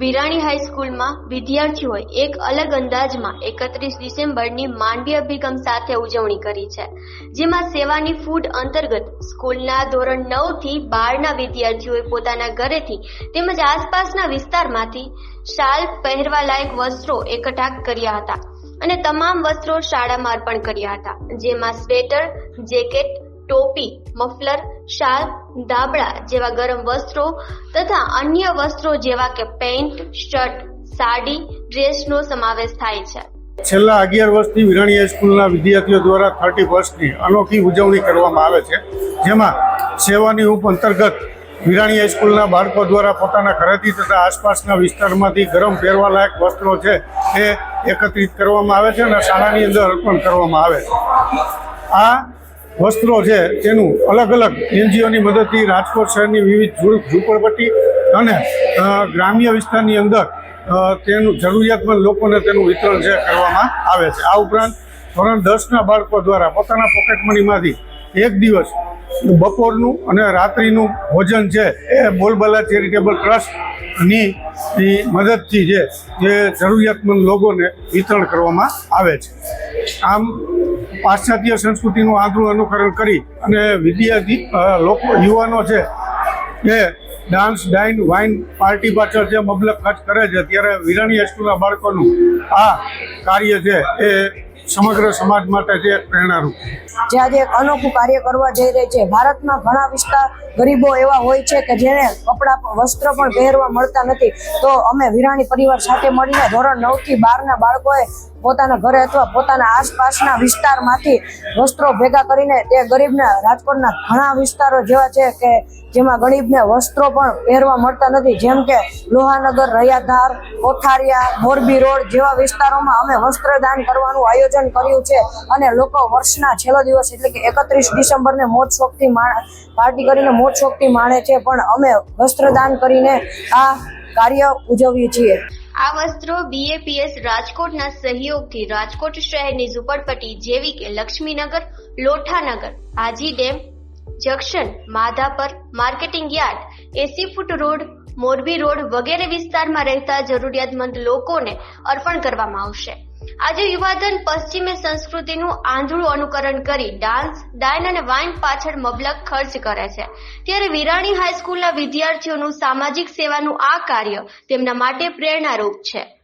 વિરાણી હાઈસ્કૂલમાં વિદ્યાર્થીઓએ એક અલગ અંદાજમાં એકત્રીસ ડિસેમ્બરની માનવીય અભિગમ સાથે ઉજવણી કરી છે, જેમાં સેવાની ફૂડ અંતર્ગત સ્કૂલના ધોરણ નવથી બારના વિદ્યાર્થીઓએ પોતાના ઘરેથી તેમજ આસપાસના વિસ્તારમાંથી શાલ પહેરવા લાયક વસ્ત્રો એકઠા કર્યા હતા અને તમામ વસ્ત્રો શાળામાં અર્પણ કર્યા હતા, જેમાં સ્વેટર, જેકેટ ટોપી, મફલર, શાલ દાબડા જેવા ગરમ વસ્ત્રો તથા અન્ય વસ્ત્રો જેવા કે પેન્ટ, શર્ટ, સાડી, ડ્રેસનો સમાવેશ થાય છે. છેલ્લા અગિયાર વર્ષથી વિરાણી હાઈસ્કૂલના વિદ્યાર્થીઓ દ્વારા થર્ટી ફર્સ્ટની અનોખી ઉજવણી કરવામાં આવે છે, જેમાં સેવાની ઉપ અંતર્ગત વિરાણી હાઈસ્કૂલના બાળકો દ્વારા પોતાના ઘરેથી તથા આસપાસના વિસ્તારમાંથી ગરમ પહેરવા લાયક વસ્ત્રો છે એ એકત્રિત કરવામાં આવે છે અને શાળાની અંદર અર્પણ કરવામાં આવે છે. આ વસ્ત્રો છે, તેનું અલગ અલગ એનજીઓની મદદથી રાજકોટ શહેરની વિવિધ ઝૂંપડપટ્ટી અને ગ્રામ્ય વિસ્તારની અંદર તેનું જરૂરિયાતમંદ લોકોને તેનું વિતરણ છે કરવામાં આવે છે. આ ઉપરાંત ધોરણ દસના બાળકો દ્વારા પોતાના પોકેટ મનીમાંથી એક દિવસ બપોરનું અને રાત્રિનું ભોજન છે, એ બોલબાલા ચેરિટેબલ ટ્રસ્ટની મદદથી છે જે જરૂરિયાતમંદ લોકોને વિતરણ કરવામાં આવે છે. આમ પાશ્ચાત્ય સંસ્કૃતિનું આંધળું અનુકરણ કરી અને વિદ્યાર્થી લોકો, યુવાનો છે, એ ડાન્સ ડાઇન વાઇન પાર્ટી પાછળ જે મબલક ખર્ચ કરે છે, ત્યારે વિરાણી હાઈસ્કૂલના બાળકોનું આ કાર્ય છે, એ સમગ્ર સમાજ માટે જે પ્રેરણારૂપ. જે આજે અનોખું કાર્ય કરવા જઈ રહી છે. ભારતમાં ઘણા વિસ્તાર ગરીબો એવા હોય છે કે જેને કપડાં વસ્ત્ર પણ પહેરવા મળતા નથી. તો અમે વિરાણી પરિવાર સાથે મળીને ધોરણ નવથી બારના બાળકોએ પોતાના ઘરે અથવા પોતાના આસપાસના વિસ્તારમાંથી વસ્ત્રો ભેગા કરીને તે ગરીબના, રાજકોટના ઘણા વિસ્તારો જેવા છે કે જેમાં ગરીબને વસ્ત્રો પણ પહેરવા મળતા નથી. જેમ કે લોહાનગર, રૈયાધાર, કોઠારિયા, મોરબી રોડ જેવા વિસ્તારોમાં અમે વસ્ત્રદાન કરવાનું આયોજન કર્યું છે અને લોકો વર્ષના છેલ્લો દિવસ એટલે કે એકત્રીસ ડિસેમ્બરને મોજ શોખથી પાર્ટી કરીને મોજ શોખથી માણે છે, પણ અમે વસ્ત્રદાન કરીને આ કાર્ય ઉજવીએ છીએ. આ વસ્ત્રો બીએપીએસ રાજકોટના સહયોગથી રાજકોટ શહેરની ઝુંપડપટ્ટી જેવી કે Laxminagar, Lothanagar, Haji dam, junction, Madhapar, marketing yard, એસી ફૂટ રોડ, મોરબી રોડ વગેરે વિસ્તારમાં રહેતા જરૂરિયાતમંદ લોકોને અર્પણ કરવામાં આવશે. આજે યુવાધન પશ્ચિમી સંસ્કૃતિનું આંધળું અનુકરણ કરી ડાન્સ, ડાયન અને વાઇન પાછળ મબલક ખર્ચ કરે છે. ત્યારે વિરાણી હાઈસ્કૂલના વિદ્યાર્થીઓનું સામાજિક સેવાનું આ કાર્ય તેમના માટે પ્રેરણારૂપ છે.